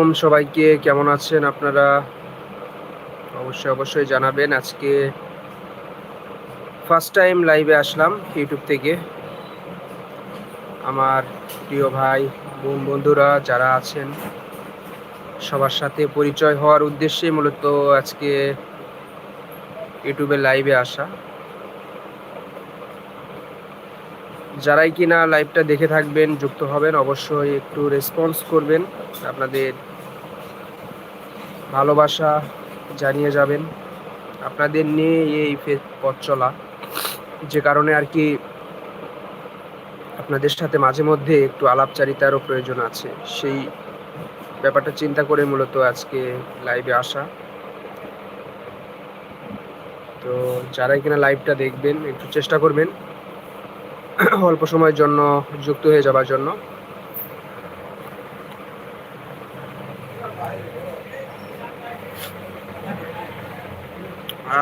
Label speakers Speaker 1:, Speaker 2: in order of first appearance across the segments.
Speaker 1: ওম সবাইকে, কেমন আছেন আপনারা? অবশ্যই অবশ্যই জানাবেন। আজকে ফার্স্ট টাইম লাইভে আসলাম ইউটিউব থেকে। আমার প্রিয় ভাই, বোন, বন্ধুরা যারা আছেন, সবার সাথে পরিচয় হওয়ার উদ্দেশ্যে মূলত আজকে ইউটিউবে লাইভে আসা। যারাই কিনা লাইভটা দেখে থাকবেন, যুক্ত হবেন, অবশ্যই একটু রেসপন্স করবেন আপনাদের ভালোবাসা জানিয়ে যাবেন। আপনাদের নিয়ে এই পথ চলা, যে কারণে আর কি আপনাদের সাথে মাঝে মধ্যে একটু আলাপচারিতারও প্রয়োজন আছে। সেই ব্যাপারটা চিন্তা করে মূলত আজকে লাইভে আসা। তো যারাই কিনা লাইভটা দেখবেন, একটু চেষ্টা করবেন, অল্প সময়ের জন্য যুক্ত হয়ে যাবার জন্য।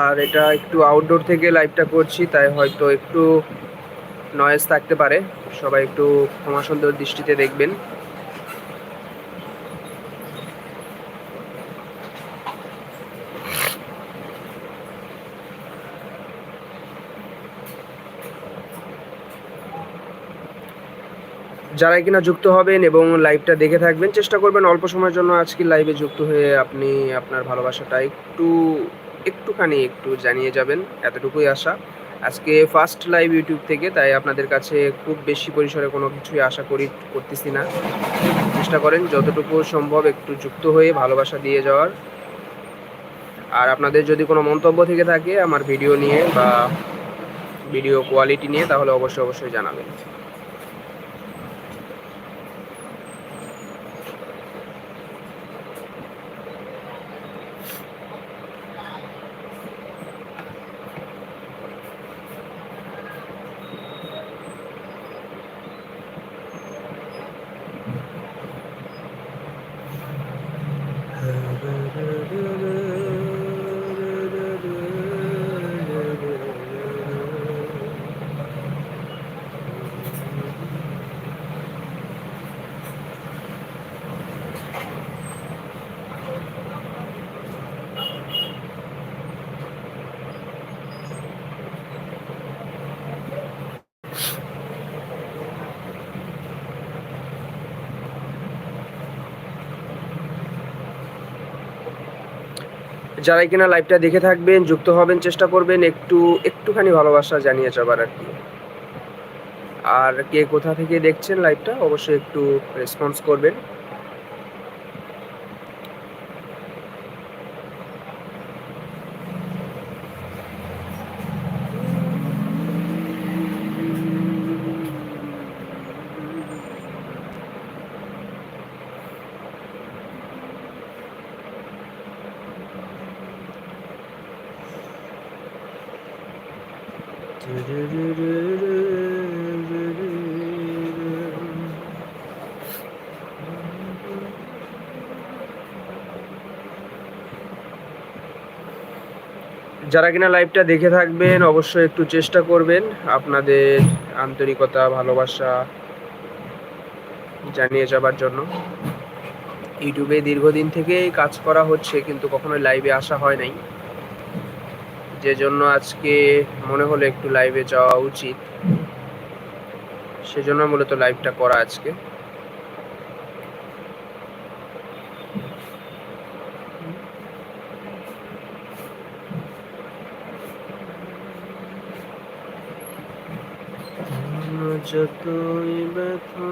Speaker 1: আর এটা একটু আউটডোর থেকে লাইভটা করছি, তাই হয়তো একটু নয়েজ থাকতে পারে। সবাই একটু ক্ষমা সুন্দর দৃষ্টিতে দেখবেন। যারা কিনা যুক্ত হবেন এবং লাইভটা দেখে থাকবেন, চেষ্টা করবেন অল্প সময়ের জন্য আজকে লাইভে যুক্ত হয়ে আপনি আপনার ভালোবাসাটা একটু একটুখানি একটু জানিয়ে যাবেন, এতটুকুই আশা। আজকে ফার্স্ট লাইভ ইউটিউব থেকে, তাই আপনাদের কাছে খুব বেশি পরিসরে কোনো কিছুই আশা করি, করতেছি না। চেষ্টা করেন, যতটুকু সম্ভব একটু যুক্ত হয়ে ভালোবাসা দিয়ে যাওয়ার। আর আপনাদের যদি কোনো মন্তব্য থেকে থাকে আমার ভিডিও নিয়ে বা ভিডিও কোয়ালিটি নিয়ে, তাহলে অবশ্যই অবশ্যই জানাবেন। যারাই কিনা লাইভটা দেখে থাকবেন, যুক্ত হবেন, চেষ্টা করবেন একটু, একটুখানি ভালোবাসা জানিয়ে যাবার আর কি। আর কে কোথা থেকে দেখছেন লাইভটা অবশ্যই একটু রেসপন্স করবেন। যারা কিনা লাইভটা দেখে থাকবেন, অবশ্যই একটু চেষ্টা করবেন আপনাদের আন্তরিকতা, ভালোবাসা জানিয়ে যাবার জন্য। ইউটিউবে দীর্ঘদিন থেকেই কাজ করা হচ্ছে, কিন্তু কখনোই লাইভে আসা হয় নাই। যে জন্য আজকে মনে হলো একটু লাইভে যাওয়া উচিত। সেজন্য মূলত লাইভটা করা আজকে। যতই ব্যথা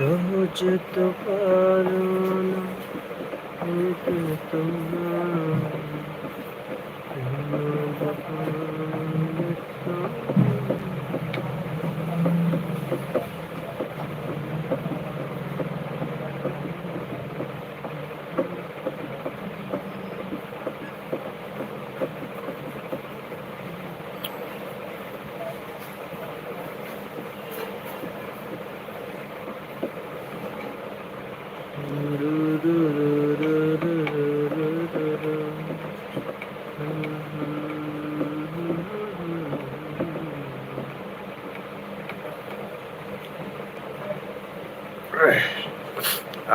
Speaker 1: সহজ তো পারো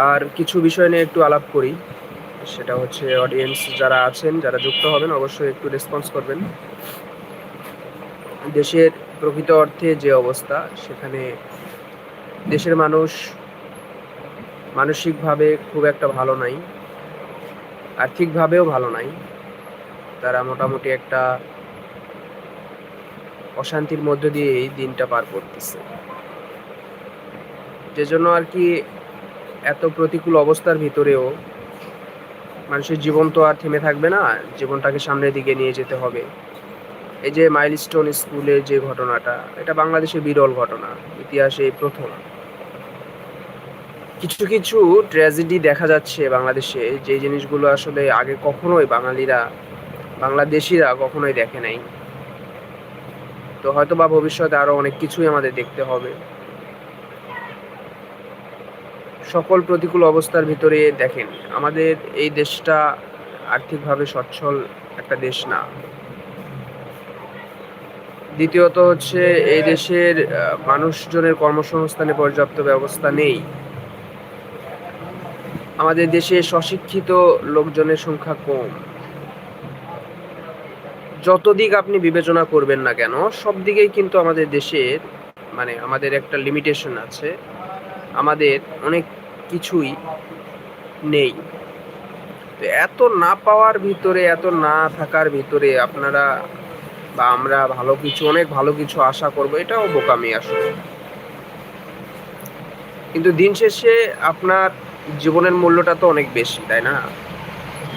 Speaker 1: আর কিছু বিষয় নিয়ে একটু আলাপ করি। সেটা হচ্ছে অডিয়েন্স যারা আছেন, যারা যুক্ত হবেন, অবশ্যই একটু রেসপন্স করবেন। দেশের প্রকৃত অর্থে যে অবস্থা, সেখানে দেশের মানুষ মানসিকভাবে খুব একটা ভালো নাই, আর্থিকভাবেও ভালো নাই। তারা মোটামুটি একটা অশান্তির মধ্য দিয়ে এই দিনটা পার করতেছে। যে জন্য আর কি এত প্রতিকূল অবস্থার ভিতরেও মানুষের জীবন তো আর থেমে থাকবে না, জীবনটাকে সামনের দিকে নিয়ে যেতে হবে। এই যে মাইলস্টোন স্কুলের যে ঘটনাটা, এটা বাংলাদেশের বিরল ঘটনা, ইতিহাসে প্রথম। কিছু কিছু ট্র্যাজেডি দেখা যাচ্ছে বাংলাদেশে যে জিনিসগুলো আসলে আগে কখনোই বাঙালিরা, বাংলাদেশিরা কখনোই দেখে নাই। তো হয়তো বা ভবিষ্যতে আরও অনেক কিছুই আমাদের দেখতে হবে। সকল প্রতিকূল অবস্থার ভিতরে দেখেন, আমাদের এই দেশটা আর্থিকভাবে সচ্ছল একটা দেশ না। দ্বিতীয়ত হচ্ছে, এই দেশের মানুষজনের কর্মসংস্থানে পর্যাপ্ত ব্যবস্থা নেই। আমাদের দেশে স্বশিক্ষিত লোকজনের সংখ্যা কম। যত দিক আপনি বিবেচনা করবেন না কেন, সব দিকেই কিন্তু আমাদের দেশের মানে আমাদের একটা লিমিটেশন আছে। আমাদের অনেক কিছুই নেই। তো এত না পাওয়ার ভিতরে, এত না থাকার ভিতরে আপনারা বা আমরা ভালো কিছু, অনেক ভালো কিছু আশা করব, এটাও বোকামি আসলে। কিন্তু দিন শেষে আপনার জীবনের মূল্যটা তো অনেক বেশি, তাই না?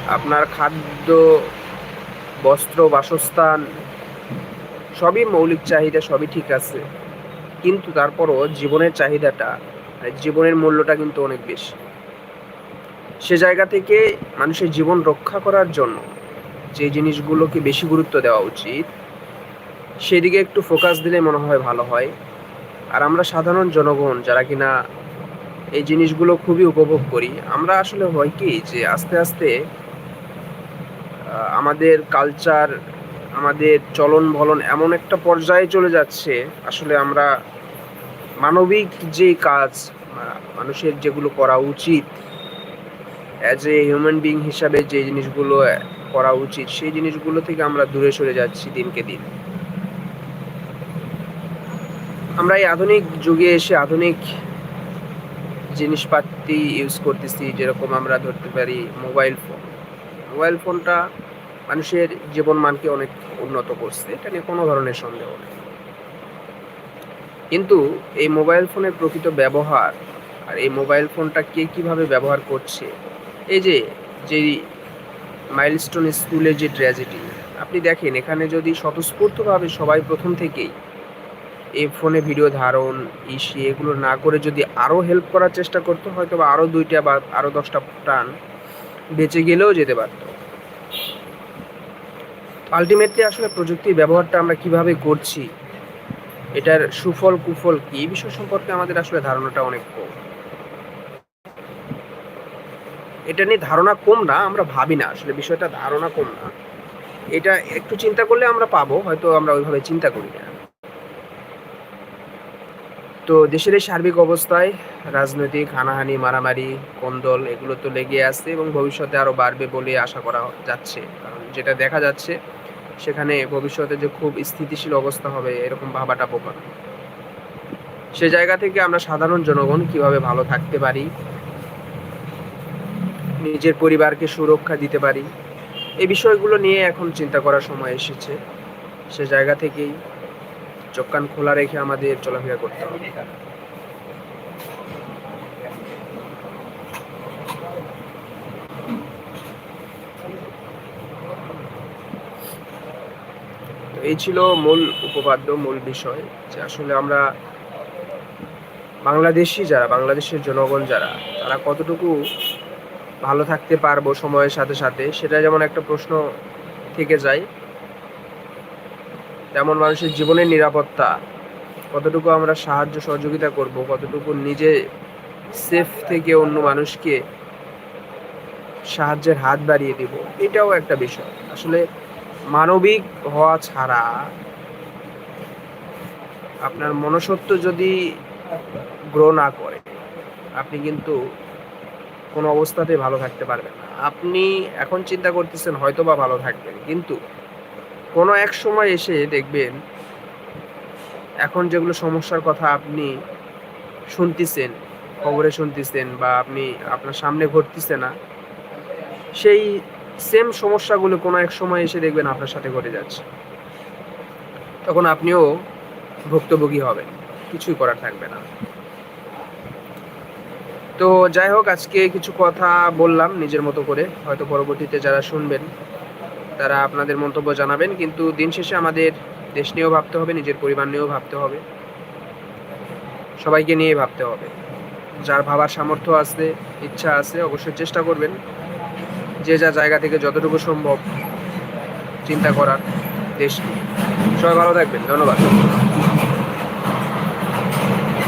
Speaker 1: আপনার খাদ্য, বস্ত্র, বাসস্থান, সবই মৌলিক চাহিদা, সবই ঠিক আছে। কিন্তু তারপরও জীবনের চাহিদাটা জীবনের মূল্যটা কিন্তু অনেক বেশি। সে জায়গা থেকে মানুষের জীবন রক্ষা করার জন্য যে জিনিসগুলোকে বেশি গুরুত্ব দেওয়া উচিত, সেদিকে একটু ফোকাস দিলে মনে হয় ভালো হয়। আর আমরা সাধারণ জনগণ যারা কিনা এই জিনিসগুলো খুবই উপভোগ করি, আমরা আসলে হয় কি যে আস্তে আস্তে আমাদের কালচার আমাদের চলন বলন এমন একটা পর্যায়ে চলে যাচ্ছে, আসলে আমরা মানবিক যে কাজ মানুষের যেগুলো করা উচিত অ্যাজ এ হিউম্যান বিং হিসাবে যে জিনিসগুলো করা উচিত, সেই জিনিসগুলো থেকে আমরা দূরে সরে যাচ্ছি দিনকে দিন। আমরা এই আধুনিক যুগে এসে আধুনিক জিনিসপাতি ইউজ করতেছি, যেরকম আমরা ধরতে পারি মোবাইল ফোন মোবাইল ফোনটা মানুষের জীবন মানকে অনেক উন্নত করছে, এটা নিয়ে কোনো ধরনের সন্দেহ নেই। কিন্তু এই মোবাইল ফোনের প্রকৃত ব্যবহার আর এই মোবাইল ফোনটা কে কীভাবে ব্যবহার করছে? এই যে, যেই মাইলস্টোন স্কুলের যে ট্র্যাজেডি আপনি দেখেন, এখানে যদি স্বতঃস্ফূর্তভাবে সবাই প্রথম থেকেই এই ফোনে ভিডিও ধারণ, ইসি এগুলো না করে যদি আরও হেল্প করার চেষ্টা করতো হয়তো বা আরও দুইটা বা আরও দশটা প্রাণ বেঁচে গেলেও যেতে পারতো। আলটিমেটলি আসলে প্রযুক্তির ব্যবহারটা আমরা কীভাবে করছি এটার সুফল কুফল কি? এই বিষয় সম্পর্কে আমাদের আসলে ধারণাটা অনেক কম। এটা নিয়ে ধারণা কম না, আমরা ভাবি না। আসলে বিষয়টা ধারণা কম না। এটা একটু চিন্তা করলে আমরা পাবো, হয়তো আমরা ওইভাবে চিন্তা করি না। তো দেশের এই সার্বিক অবস্থায় রাজনৈতিক হানাহানি, মারামারি, কোন্দল এগুলো তো লেগে আছে এবং ভবিষ্যতে আরও বাড়বে বলে আশা করা যাচ্ছে। কারণ যেটা দেখা যাচ্ছে সেখানে ভবিষ্যতে যে খুব স্থিতিশীল অবস্থা হবে, এরকম ভাবাটা বোকা। সে জায়গা থেকে আমরা সাধারণ জনগণ কীভাবে ভালো থাকতে পারি, নিজের পরিবারকে সুরক্ষা দিতে পারি, এই বিষয়গুলো নিয়ে এখন চিন্তা করার সময় এসেছে। সে জায়গা থেকেই চোখ কান খোলা রেখে আমাদের চলাফেরা করতে হবে। এই ছিল মূল উপপাদ্য, মূল বিষয় যে আসলে আমরা বাংলাদেশি যারা, বাংলাদেশের জনগণ যারা, তারা কতটুকু ভালো থাকতে পারব সময়ের সাথে সাথে, সেটা যেমন একটা প্রশ্ন থেকে যায়, তেমন মানুষের জীবনের নিরাপত্তা, কতটুকু আমরা সাহায্য সহযোগিতা করব, কতটুকু নিজে সেফ থেকে অন্য মানুষকে সাহায্যের হাত বাড়িয়ে দিব, এটাও একটা বিষয়। আসলে মানবিক হওয়া ছাড়া আপনার মনসত্ব যদি গ্রো না করে, আপনি কিন্তু কোনো অবস্থাতে ভালো থাকতে পারবেন না। আপনি এখন চিন্তা করতেছেন হয়তো বা ভালো থাকবেন, কিন্তু কোনো এক সময় এসে দেখবেন এখন যেগুলো সমস্যার কথা আপনি শুনতেছেন, খবরে শুনতেছেন বা আপনি আপনার সামনে ঘটতেছে না, সেই সেম সমস্যাগুলো কোনো এক সময় এসে দেখবেন আপনার সাথে ঘটে যাচ্ছে। তখন আপনিও ভুক্তভোগী হবেন, কিছুই করার থাকবে না। তো যাই হোক, আজকে কিছু কথা বললাম নিজের মতো করে, হয়তো পরবর্তীতে যারা শুনবেন, তারা আপনাদের মন্তব্য জানাবেন, কিন্তু দিন শেষে আমাদের দেশ নিয়েও ভাবতে হবে, নিজের পরিবার নিয়েও ভাবতে হবে। সবাইকে নিয়ে ভাবতে হবে। যার ভাবার সামর্থ্য আছে, ইচ্ছা আছে, অবশ্যই চেষ্টা করবেন। যে যা জায়গা থেকে যতটুকু সম্ভব চিন্তা করার দেশ সবাই ভালো থাকবেন ধন্যবাদ।